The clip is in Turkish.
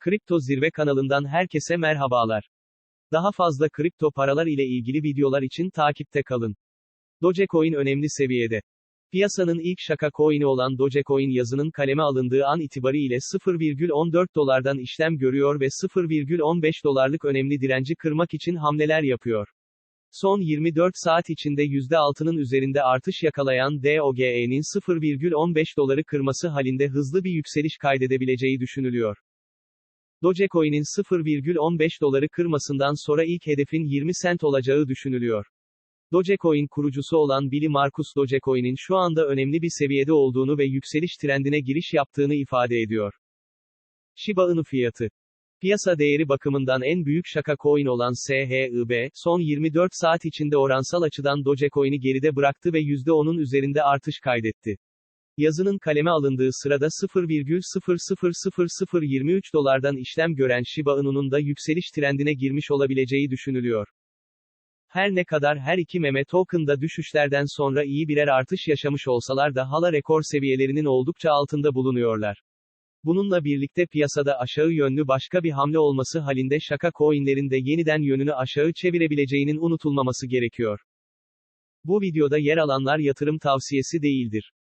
Kripto Zirve kanalından herkese merhabalar. Daha fazla kripto paralar ile ilgili videolar için takipte kalın. Dogecoin önemli seviyede. Piyasanın ilk şaka coin'i olan Dogecoin yazının kaleme alındığı an itibariyle 0,14 dolardan işlem görüyor ve 0,15 dolarlık önemli direnci kırmak için hamleler yapıyor. Son 24 saat içinde %6'nın üzerinde artış yakalayan DOGE'nin 0,15 doları kırması halinde hızlı bir yükseliş kaydedebileceği düşünülüyor. Dogecoin'in 0,15 doları kırmasından sonra ilk hedefin 20 sent olacağı düşünülüyor. Dogecoin kurucusu olan Billy Markus Dogecoin'in şu anda önemli bir seviyede olduğunu ve yükseliş trendine giriş yaptığını ifade ediyor. Shiba Inu fiyatı Piyasa değeri bakımından en büyük şaka coin olan SHIB, son 24 saat içinde oransal açıdan Dogecoin'i geride bıraktı ve %10'un üzerinde artış kaydetti. Yazının kaleme alındığı sırada 0,000023 dolardan işlem gören Shiba Inu'nun da yükseliş trendine girmiş olabileceği düşünülüyor. Her ne kadar her iki meme token'da düşüşlerden sonra iyi birer artış yaşamış olsalar da hala rekor seviyelerinin oldukça altında bulunuyorlar. Bununla birlikte piyasada aşağı yönlü başka bir hamle olması halinde şaka coinlerin de yeniden yönünü aşağı çevirebileceğinin unutulmaması gerekiyor. Bu videoda yer alanlar yatırım tavsiyesi değildir.